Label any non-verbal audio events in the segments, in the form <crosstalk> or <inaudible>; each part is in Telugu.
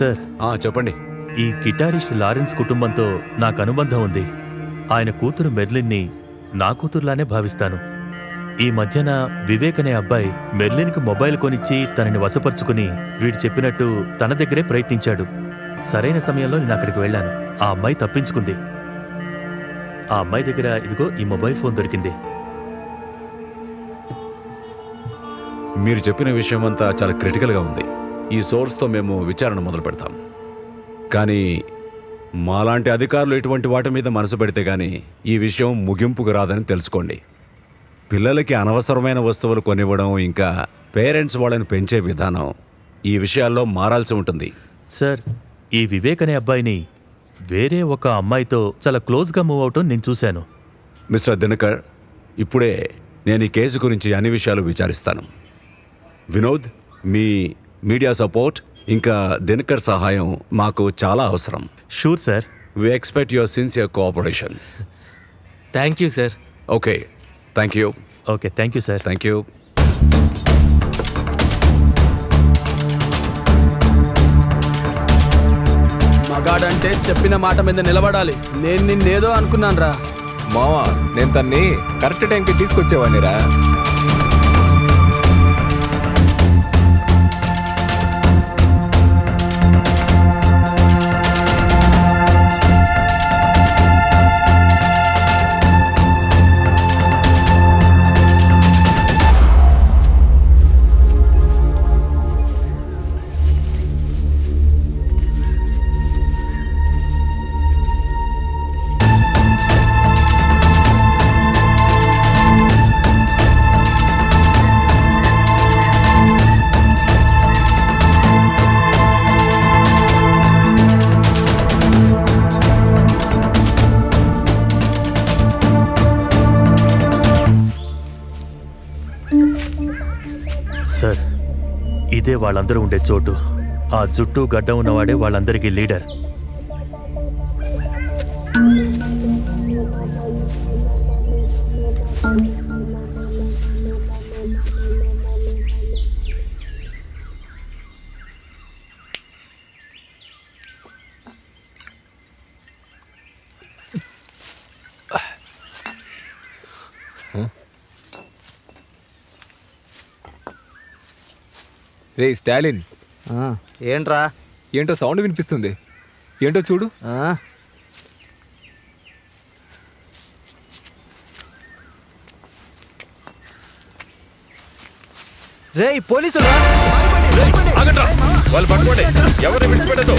సార్. ఆ, చెప్పండి. ఈ గిటారిస్ట్ లారెన్స్ కుటుంబంతో నాకు అనుబంధం ఉంది. ఆయన కూతురు మెర్లిన్ని నా కూతురులానే భావిస్తాను. ఈ మధ్యన వివేక్ అనే అబ్బాయి మెర్లిన్కి మొబైల్ కొనిచ్చి తనని వశపరుచుకుని వీడు చెప్పినట్టు తన దగ్గరే ప్రయత్నించాడు. సరైన సమయంలో నేను అక్కడికి వెళ్ళాను. ఆ అమ్మాయి తప్పించుకుంది. ఆ అమ్మాయి దగ్గర ఇదిగో ఈ మొబైల్ ఫోన్ దొరికింది. మీరు చెప్పిన విషయం అంతా చాలా క్రిటికల్గా ఉంది. ఈ సోర్స్తో మేము విచారణ మొదలు పెడతాం. కానీ మాలాంటి అధికారులు ఇటువంటి వాటి మీద మనసు పెడితే గానీ ఈ విషయం ముగింపుకు రాదని తెలుసుకోండి. పిల్లలకి అనవసరమైన వస్తువులు కొనివ్వడం ఇంకా పేరెంట్స్ వాళ్ళని పెంచే విధానం ఈ విషయాల్లో మారాల్సి ఉంటుంది. సార్ ఈ వివేక్ అనే అబ్బాయిని వేరే ఒక అమ్మాయితో చాలా క్లోజ్గా మూవ్ అవటం నేను చూశాను. మిస్టర్ దినకర్ ఇప్పుడే నేను ఈ కేసు గురించి అన్ని విషయాలు విచారిస్తాను. వినోద్ మీ మీడియా సపోర్ట్ ఇంకా దినకర్ సహాయం మాకు చాలా అవసరం. Sure sir we expect your sincere cooperation thank you sir okay thank you okay thank you sir thank you మగాడంటే చెప్పిన మాట మీద నిలబడాలి. నేను నిన్నేదో అనుకున్నాను రా మావా నేను తన్ని కరెక్ట్ టైంకి తీసుకొచ్చేవాడినిరా. సార్ ఇదే వాళ్ళందరూ ఉండే చోటు. ఆ జుట్టు గడ్డ ఉన్నవాడే వాళ్ళందరికీ లీడర్. రే స్టాలిన్. ఆ, ఏంట్రా? ఏంటో సౌండ్ వినిపిస్తుంది. ఏంటో చూడు. ఆ, రేయ్ పోలీసులు రా. వాళ్ళు పట్టుకోండి. ఎవరిని విడిచిపెట్టదు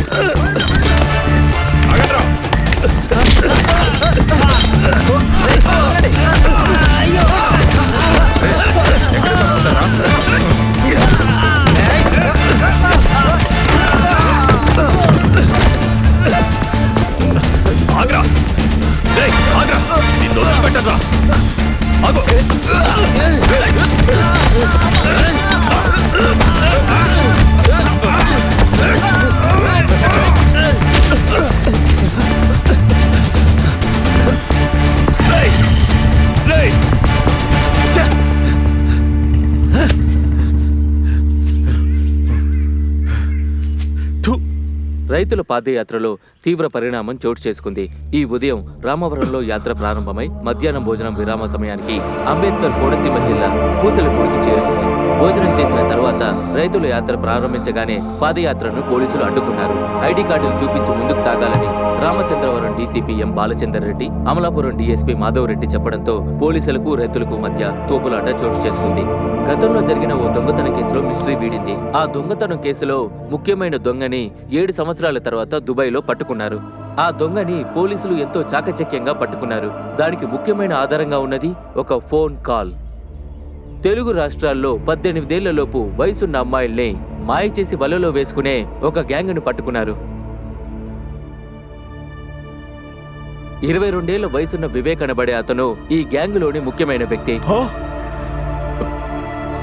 రైతుల పాదయాత్రలో తీవ్ర పరిణామం చోటు చేసుకుంది. ఈ ఉదయం రామవరంలో యాత్ర ప్రారంభమై మధ్యాహ్నం భోజనం విరామ సమయానికి అంబేద్కర్ కోనసీమ జిల్లా పూసలపూడికి చేరుకుంది. భోజనం చేసిన తర్వాత రైతుల యాత్ర ప్రారంభించగానే పాదయాత్రను పోలీసులు అడ్డుకున్నారు. ఐడి కార్డులు చూపించి ముందుకు సాగాలని Ramachandravaram DCP M Balachandar Reddy Amalapuram DSP Madhav Reddy చెప్పడంతో పోలీసులకు రైతులకు మధ్య తోపులాట చోటు చేసుకుంది. గతంలో జరిగిన ఓ దొంగతనం కేసులో మిస్టరీ వీడింది. ఆ దొంగతనం కేసులో ముఖ్యమైన దొంగని ఏడు సంవత్సరాల తర్వాత దుబాయ్లో పట్టుకున్నారు. ఆ దొంగని పోలీసులు ఎంతో చాకచక్యంగా పట్టుకున్నారు. దానికి ముఖ్యమైన ఆధారంగా ఉన్నది ఒక ఫోన్ కాల్. తెలుగు రాష్ట్రాల్లో పద్దెనిమిదేళ్ళలోపు వయసున్న అమ్మాయిల్ని మాయ చేసి వలలో వేసుకునే ఒక గ్యాంగ్ను పట్టుకున్నారు. ఇరవై రెండేళ్ళ వయసున్న వివేక్ అనబడే అతను ఈ గ్యాంగులోని ముఖ్యమైన వ్యక్తి.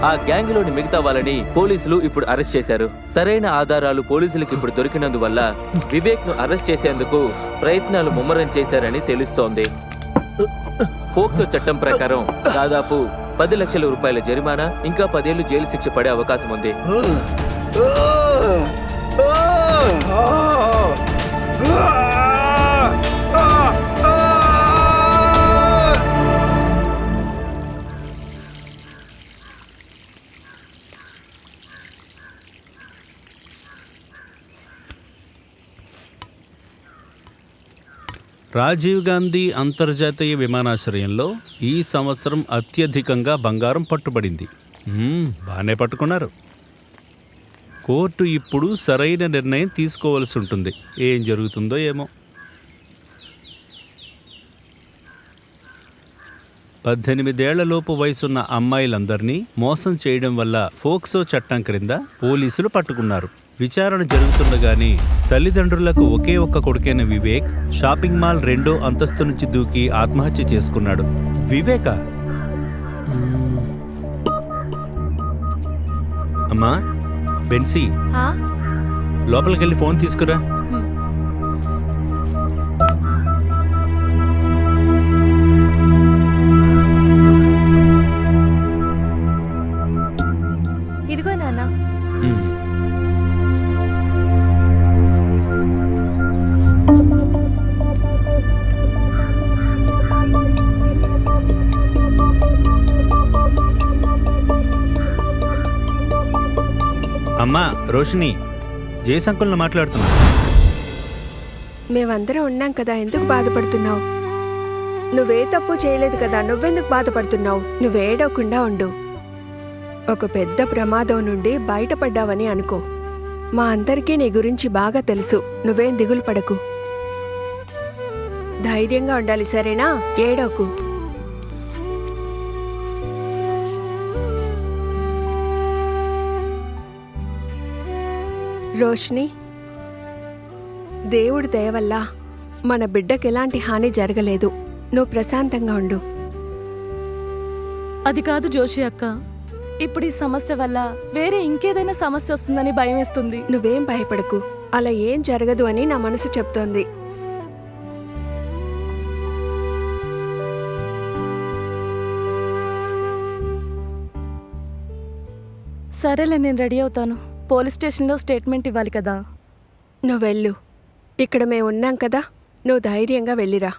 ఆ గ్యాంగ్లోని మిగతా వాళ్ళని పోలీసులు ఇప్పుడు అరెస్ట్ చేశారు. సరైన ఆధారాలు పోలీసులకు ఇప్పుడు దొరికినందువల్ల వివేక్ను అరెస్ట్ చేసేందుకు ప్రయత్నాలు ముమ్మరం చేశారని తెలుస్తోంది. ఫోక్సో చట్టం ప్రకారం దాదాపు పది లక్షల రూపాయల జరిమానా ఇంకా పదేళ్ళు జైలు శిక్ష పడే అవకాశం ఉంది. రాజీవ్ గాంధీ అంతర్జాతీయ విమానాశ్రయంలో ఈ సంవత్సరం అత్యధికంగా బంగారం పట్టుబడింది. బాగానే పట్టుకున్నారు. కోర్టు ఇప్పుడు సరైన నిర్ణయం తీసుకోవాల్సి ఉంటుంది. ఏం జరుగుతుందో ఏమో. పద్దెనిమిదేళ్ళలోపు వయసున్న అమ్మాయిలందరినీ మోసం చేయడం వల్ల ఫోక్సో చట్టం క్రింద పోలీసులు పట్టుకున్నారు. విచారణ జరుగుతుండగానే తల్లిదండ్రులకు ఒకే ఒక్క కొడుకైన వివేక్ షాపింగ్ మాల్ రెండో అంతస్తు నుంచి దూకి ఆత్మహత్య చేసుకున్నాడు. వివేక? అమ్మా బెన్సీ? లోపలికెళ్ళి ఫోన్ తీసుకురా. అమ్మా రోషిని జయశంకుల్ని మాట్లాడుతున్నా. మేమందరం ఉన్నాం కదా ఎందుకు బాధపడుతున్నావు? నువ్వే తప్పు చేయలేదు కదా నువ్వెందుకు బాధపడుతున్నావు? నువ్వేడవకుండా ఉండు. ఒక పెద్ద ప్రమాదం నుండి బయటపడ్డావని అనుకో. మా అందరికీ నీ గురించి బాగా తెలుసు నువ్వేం దిగులు పడకు. ధైర్యంగా ఉండాలి సరేనా? ఏడవకు. రోష్ని దేవుడి దయ వల్ల మన బిడ్డకి ఎలాంటి హాని జరగలేదు. నువ్వు ప్రశాంతంగా ఉండు. అది కాదు జోషి అక్క. ఇప్పుడు ఈ సమస్య వల్ల వేరే ఇంకేదైనా సమస్య వస్తుందని భయం వేస్తుంది. నువ్వేం భయపడకు. అలా ఏం జరగదు అని నా మనసు చెప్తోంది. సరేలే నేను రెడీ అవుతాను. పోలీస్ స్టేషన్లో స్టేట్మెంట్ ఇవ్వాలి కదా. నువ్వు వెళ్ళు. ఇక్కడ మేము ఉన్నాం కదా నువ్వు ధైర్యంగా వెళ్ళిరా.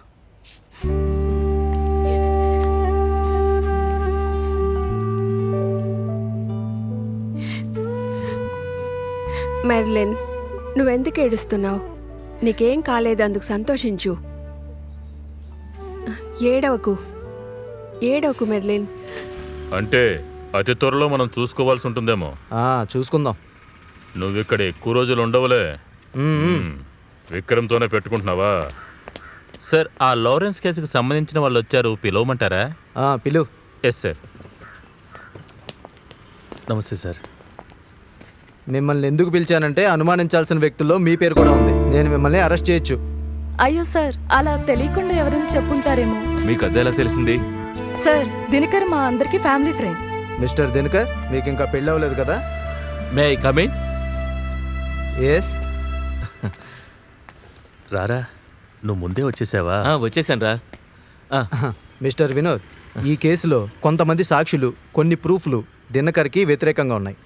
మెర్లిన్ నువ్వెందుకు ఏడుస్తున్నావు? నీకేం కాలేదు అందుకు సంతోషించు. ఏడవకు. ఏడవకు మెర్లిన్. అంటే అతి త్వరలో మనం చూసుకోవాల్సి ఉంటుందేమో. ఆ, చూసుకుందాం. నువ్వు ఇక్కడ ఎక్కువ రోజులు ఉండవులే. విక్రమ్తోనే పెట్టుకుంటున్నావా? సార్ ఆ లారెన్స్ కేసుకు సంబంధించిన వాళ్ళు వచ్చారు. పిలవమంటారా? ఆ, పిలు. Yes sir. నమస్తే సార్. మిమ్మల్ని ఎందుకు పిలిచానంటే అనుమానించాల్సిన వ్యక్తుల్లో మీ పేరు కూడా ఉంది. నేను మిమ్మల్ని అరెస్ట్ చేయొచ్చు. అయ్యో సార్ అలా తెలియకుండా ఎవరైనా చెప్పుంటారేమో. మీకు అదేలా తెలిసింది? సార్ దినకర్ మా అందరికి ఫ్యామిలీ ఫ్రెండ్. మిస్టర్ దినకర్ మీకు ఇంకా పెళ్ళి అవ్వలేదు కదా? మే ఐ కమిన్ ఎస్ <laughs> రారా నువ్వు ముందే వచ్చేసావా? వచ్చేసాను రా. మిస్టర్ వినోద్ ఈ కేసులో కొంతమంది సాక్షులు కొన్ని ప్రూఫ్లు దినకర్కి వ్యతిరేకంగా ఉన్నాయి.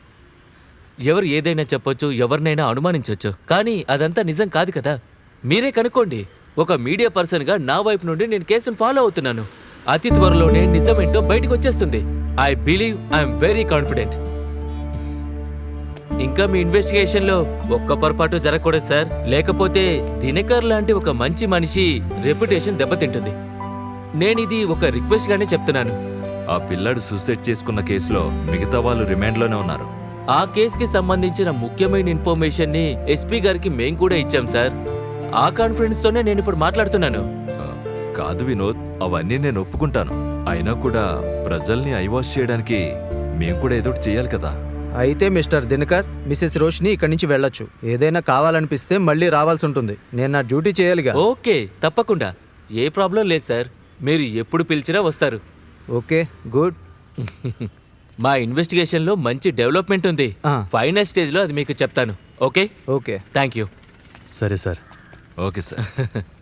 ఎవరు ఏదైనా చెప్పొచ్చు ఎవరినైనా అనుమానించవచ్చు కానీ అదంతా నిజం కాదు కదా. మీరే కనుక్కోండి. ఒక మీడియా పర్సన్గా నా వైపు నుండి నేను కేసును ఫాలో అవుతున్నాను. అతి త్వరలోనే నిజమేంటో బయటకు వచ్చేస్తుంది. I believe I'm very confident ఇంకా మీ ఇన్వెస్టిగేషన్లో ఒక్క పొరపాటు జరగకూడదు సార్. లేకపోతే దినకర్ లాంటి ఒక మంచి మనిషి రెప్యుటేషన్ దెబ్బతింటుంది. నేను ఇది ఒక రిక్వెస్ట్ గానే చెప్తున్నాను. ఆ పిల్లాడు సూసైడ్ చేసుకున్న కేసులో మిగతా వాళ్ళు రిమాండ్లోనే ఉన్నారు. ఆ కేసుకి సంబంధించిన ముఖ్యమైన ఇన్ఫర్మేషన్ని ఎస్పీ గారికి మేం కూడా ఇచ్చాం సార్. ఆ కాన్ఫిడెన్స్ తోనే నేను ఇప్పుడు మాట్లాడుతున్నాను. కాదు వినోద్ అవన్నీ నేను ఒప్పుకుంటాను. అయినా కూడా ప్రజల్ని ఐవాష్ చేయడానికి మేము కూడా ఏదో చేయాలి కదా. అయితే మిస్టర్ దినకర్ మిసెస్ రోష్ని ఇక్కడి నుంచి వెళ్ళొచ్చు. ఏదైనా కావాలనిపిస్తే మళ్ళీ రావాల్సి ఉంటుంది. నేను నా డ్యూటీ చేయాలిగా. ఓకే తప్పకుండా. ఏ ప్రాబ్లం లేదు సార్. మీరు ఎప్పుడు పిలిచినా వస్తారు. Okay good. <laughs> మా ఇన్వెస్టిగేషన్లో మంచి డెవలప్మెంట్ ఉంది. ఆ. ఫైనల్ స్టేజ్లో అది మీకు చెప్తాను. ఓకే? ఓకే. Thank you. సరే సార్. Okay sir. <laughs>